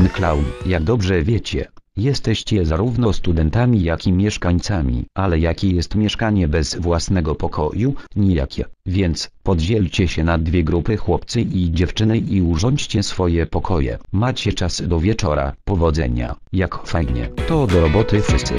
jasny klaun. Jak dobrze wiecie, jesteście zarówno studentami jak i mieszkańcami. Ale jakie jest mieszkanie bez własnego pokoju? Nijakie. Więc, podzielcie się na dwie grupy chłopcy i dziewczyny i urządźcie swoje pokoje. Macie czas do wieczora. Powodzenia. Jak fajnie. To do roboty wszyscy.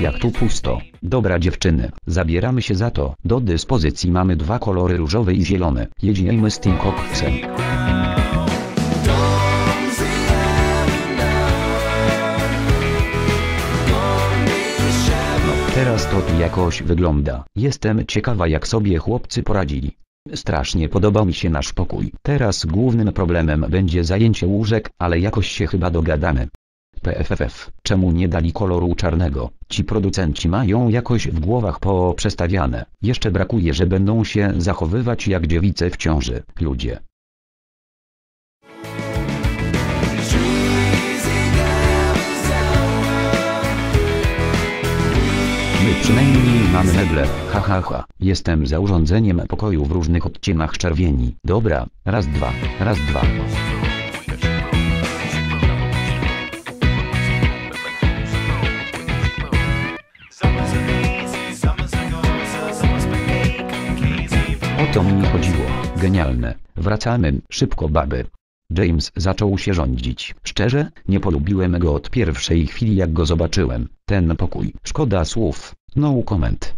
Jak tu pusto. Dobra dziewczyny, zabieramy się za to. Do dyspozycji mamy dwa kolory różowy i zielony. Jedziemy z tym koksem. Teraz to tu jakoś wygląda. Jestem ciekawa jak sobie chłopcy poradzili. Strasznie podoba mi się nasz pokój. Teraz głównym problemem będzie zajęcie łóżek, ale jakoś się chyba dogadamy. PFFF, czemu nie dali koloru czarnego? Ci producenci mają jakoś w głowach poprzestawiane. Jeszcze brakuje, że będą się zachowywać jak dziewice w ciąży. Ludzie. My przynajmniej mamy meble, ha ha ha. Jestem za urządzeniem pokoju w różnych odcieniach czerwieni. Dobra, raz dwa, raz dwa. To mi chodziło. Genialne. Wracamy, szybko baby. James zaczął się rządzić. Szczerze, nie polubiłem go od pierwszej chwili jak go zobaczyłem. Ten pokój. Szkoda słów. No comment.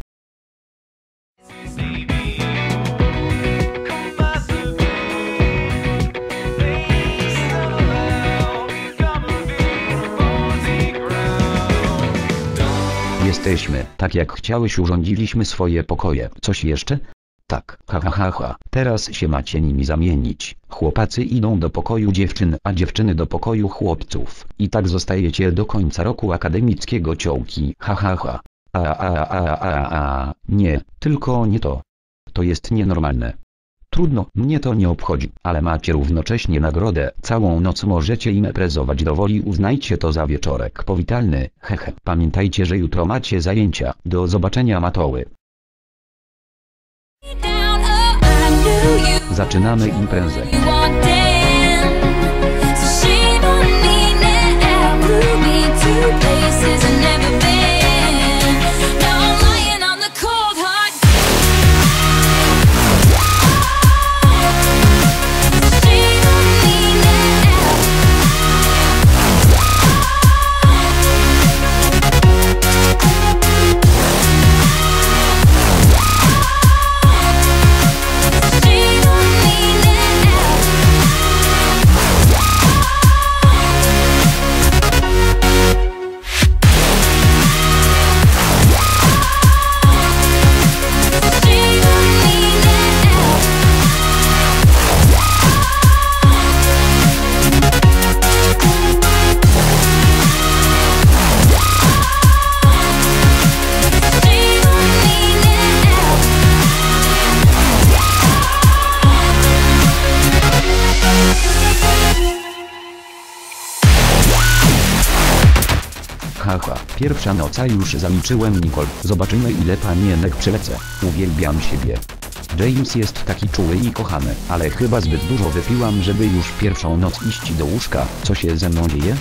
Jesteśmy, tak jak chciałeś urządziliśmy swoje pokoje. Coś jeszcze? Tak, ha ha ha ha. Teraz się macie nimi zamienić. Chłopacy idą do pokoju dziewczyn, a dziewczyny do pokoju chłopców. I tak zostajecie do końca roku akademickiego ciołki. Ha ha ha. A a a a a nie, tylko nie to. To jest nienormalne. Trudno, mnie to nie obchodzi, ale macie równocześnie nagrodę. Całą noc możecie imprezować do woli, uznajcie to za wieczorek powitalny. Hehe. Pamiętajcie, że jutro macie zajęcia. Do zobaczenia matoły. Zaczynamy imprezę. Haha, pierwsza noca już zaliczyłem Nicole. Zobaczymy ile panienek przelecę. Uwielbiam siebie. James jest taki czuły i kochany, ale chyba zbyt dużo wypiłam, żeby już pierwszą noc iść do łóżka. Co się ze mną dzieje?